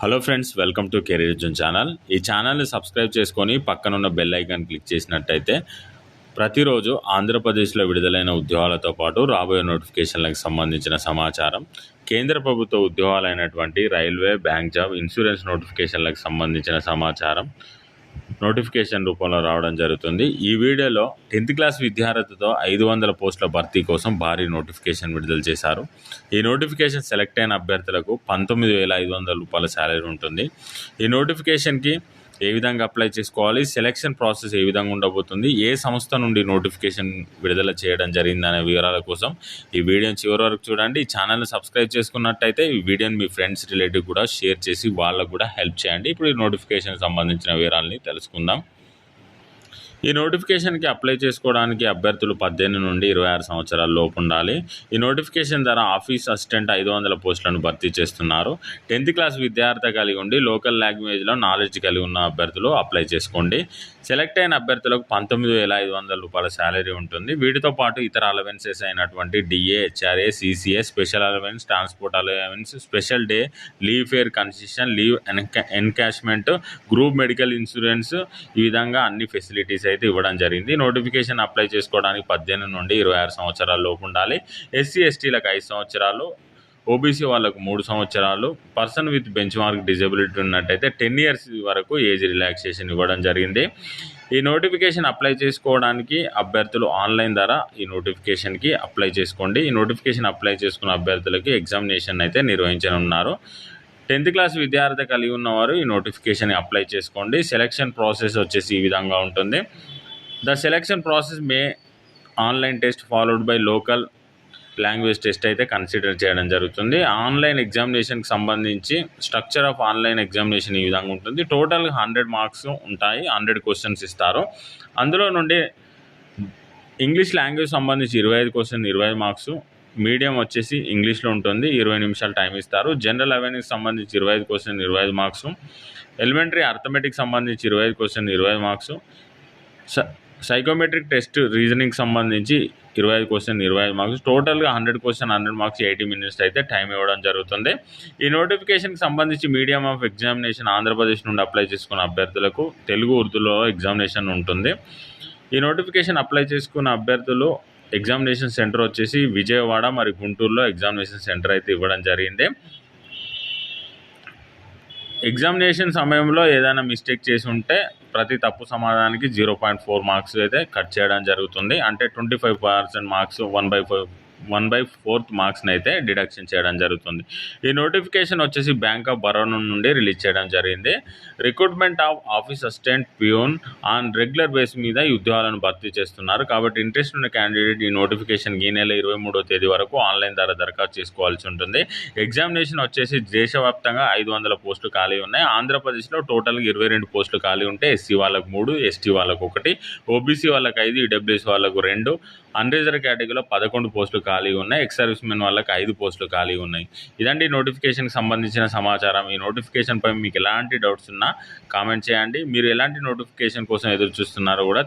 Hello friends welcome to Career Zone channel ఈ ఛానల్ని subscribe చేసుకొని పక్కనున్న బెల్ ఐకాన్ క్లిక్ చేసినట్టయితే ప్రతిరోజు ఆంధ్రప్రదేశ్లో విడుదలైన ఉద్యోగాలతో పాటు రాబోయే నోటిఫికేషన్లకు సంబంధించిన సమాచారం కేంద్ర ప్రభుత్వ ఉద్యోగాలైనటువంటి రైల్వే బ్యాంక్ జాబ్ ఇన్సూరెన్స్ నోటిఫికేషన్లకు సంబంధించిన సమాచారం నోటిఫికేషన్ రూపంలో రావడం జరుగుతుంది. ఈ వీడియోలో టెన్త్ క్లాస్ విద్యార్థితో ఐదు వందల పోస్టుల భర్తీ కోసం భారీ నోటిఫికేషన్ విడుదల చేశారు. ఈ నోటిఫికేషన్ సెలెక్ట్ అయిన అభ్యర్థులకు పంతొమ్మిది వేల ఐదు వందల రూపాయల శాలరీ ఉంటుంది. ఈ నోటిఫికేషన్కి ఏ విధంగా అప్లై చేసుకోవాలి? సెలెక్షన్ ప్రాసెస్ ఏ విధంగా ఉండబోతుంది? ఏ సంస్థ నుండి నోటిఫికేషన్ విడుదల చేయడం జరిగిందనే వివరాల కోసం ఈ వీడియోని చివరి వరకు చూడండి. ఈ ఛానల్ని సబ్స్క్రైబ్ చేసుకున్నట్టయితే ఈ వీడియోని మీ ఫ్రెండ్స్ రిలేటివ్ కూడా షేర్ చేసి వాళ్ళకు కూడా హెల్ప్ చేయండి. ఇప్పుడు ఈ నోటిఫికేషన్ సంబంధించిన వివరాలని తెలుసుకుందాం. ఈ నోటిఫికేషన్కి అప్లై చేసుకోవడానికి అభ్యర్థులు పద్దెనిమిది నుండి ఇరవై ఆరు సంవత్సరాల లోపు ఉండాలి. ఈ నోటిఫికేషన్ ద్వారా ఆఫీస్ అసిస్టెంట్ ఐదు వందల పోస్టులను భర్తీ చేస్తున్నారు. టెన్త్ క్లాస్ విద్యార్థి కలిగి ఉండి లోకల్ లాంగ్వేజ్లో నాలెడ్జ్ కలిగి ఉన్న అభ్యర్థులు అప్లై చేసుకోండి. సెలెక్ట్ అయిన అభ్యర్థులకు పంతొమ్మిది వేల ఐదు వందల రూపాయల శాలరీ ఉంటుంది. వీటితో పాటు ఇతర అలవెన్సెస్ అయినటువంటి DA HRA CCA special allowance transport allowance special day leave fare concession leave ఎన్కా encashment group medical insurance ఈ విధంగా అన్ని ఫెసిలిటీస్ అయితే ఇవ్వడం జరిగింది. నోటిఫికేషన్ అప్లై చేసుకోవడానికి పద్దెనిమిది నుండి ఇరవై ఆరు సంవత్సరాల లోపు ఉండాలి. ఎస్సీ ఎస్టీలకు ఐదు సంవత్సరాలు ఓబీసీ వాళ్ళకు మూడు సంవత్సరాలు person with bench mark disability ఉన్నట్టయితే టెన్ ఇయర్స్ వరకు ఏజ్ రిలాక్సేషన్ ఇవ్వడం జరిగింది. ఈ నోటిఫికేషన్ అప్లై చేసుకోవడానికి అభ్యర్థులు ఆన్లైన్ ద్వారా ఈ నోటిఫికేషన్కి అప్లై చేసుకోండి. ఈ నోటిఫికేషన్ అప్లై చేసుకున్న అభ్యర్థులకి ఎగ్జామినేషన్ అయితే నిర్వహించనున్నారు. టెన్త్ క్లాస్ విద్యార్థి కలిగి ఉన్నవారు ఈ నోటిఫికేషన్ అప్లై చేసుకోండి. సెలక్షన్ ప్రాసెస్ వచ్చేసి ఈ విధంగా ఉంటుంది. The selection process may online test followed by local language test అయితే కన్సిడర్ చేయడం జరుగుతుంది. ఆన్లైన్ ఎగ్జామినేషన్కి సంబంధించి స్ట్రక్చర్ ఆఫ్ ఆన్లైన్ ఎగ్జామినేషన్ ఈ విధంగా ఉంటుంది. టోటల్ హండ్రెడ్ మార్క్స్ ఉంటాయి. హండ్రెడ్ క్వశ్చన్స్ ఇస్తారు. అందులో నుండి ఇంగ్లీష్ లాంగ్వేజ్ సంబంధించి ఇరవై ఐదు క్వశ్చన్ ఇరవై మార్క్స్ మీడియం వచ్చేసి ఇంగ్లీష్లో ఉంటుంది ఇరవై నిమిషాలు టైం ఇస్తారు. జనరల్ అవేర్నెస్ సంబంధించి ఇరవై ఐదు క్వశ్చన్ ఇరవై ఐదు మార్క్స్ ఎలిమెంటరీ అర్థమెటిక్ సంబంధించి ఇరవై ఐదు క్వశ్చన్ ఇరవై ఐదు మార్క్స్ సైకోమెట్రిక్ టెస్ట్ రీజనింగ్ సంబంధించి ఇరవై ఐదు క్వశ్చన్ ఇరవై ఐదు మార్క్స్ టోటల్గా hundred question hundred marks eighty minutes అయితే టైం ఇవ్వడం జరుగుతుంది. ఈ నోటిఫికేషన్కి సంబంధించి మీడియం ఆఫ్ ఎగ్జామినేషన్ ఆంధ్రప్రదేశ్ నుండి అప్లై చేసుకున్న అభ్యర్థులకు తెలుగు ఉర్దూలో ఎగ్జామినేషన్ ఉంటుంది. ఈ నోటిఫికేషన్ అప్లై చేసుకున్న అభ్యర్థులు ఎగ్జామినేషన్ సెంటర్ వచ్చేసి విజయవాడ మరి గుంటూరులో ఎగ్జామినేషన్ సెంటర్ అయితే ఇవ్వడం జరిగింది. ఎగ్జామినేషన్ సమయంలో ఏదైనా మిస్టేక్ చేసి ఉంటే ప్రతి తప్పు సమాధానానికి జీరో పాయింట్ ఫోర్ మార్క్స్ అయితే కట్ చేయడం జరుగుతుంది. అంటే twenty five percent marks one by five one by fourth మార్క్స్ని అయితే డిడక్షన్ చేయడం జరుగుతుంది. ఈ నోటిఫికేషన్ వచ్చేసి బ్యాంక్ ఆఫ్ బరోడా నుండి రిలీజ్ చేయడం జరిగింది. Recruitment of office assistant peon on regular base మీద ఈ ఉద్యోగాలను భర్తీ చేస్తున్నారు. కాబట్టి ఇంట్రెస్ట్ ఉన్న క్యాండిడేట్ ఈ నోటిఫికేషన్ ఈ నెల ఇరవై మూడో తేదీ వరకు ఆన్లైన్ ద్వారా దరఖాస్తు చేసుకోవాల్సి ఉంటుంది. ఎగ్జామినేషన్ వచ్చేసి దేశవ్యాప్తంగా ఐదు వందల పోస్టులు ఖాళీ ఉన్నాయి. ఆంధ్రప్రదేశ్లో టోటల్గా ఇరవై రెండు పోస్టులు ఖాళీ ఉంటే ఎస్సీ వాళ్ళకు మూడు ఎస్టీ వాళ్ళకు ఒకటి ఓబీసీ వాళ్ళకి ఐదు ఈడబ్ల్యూఎస్ వాళ్ళకు రెండు. అన్రిజర్వ్ కేటగిరీలో పదకొండు పోస్టులు ఖాళీ ఖాళీగా ఉన్నాయి. ఎక్స్ సర్వీస్ మెన్ వాళ్ళకి ఐదు పోస్టులు ఖాళీగా ఉన్నాయి. ఇదండి నోటిఫికేషన్కి సంబంధించిన సమాచారం. ఈ నోటిఫికేషన్పై మీకు ఎలాంటి డౌట్స్ ఉన్నా కామెంట్ చేయండి. మీరు ఎలాంటి నోటిఫికేషన్ కోసం ఎదురు చూస్తున్నారో కూడా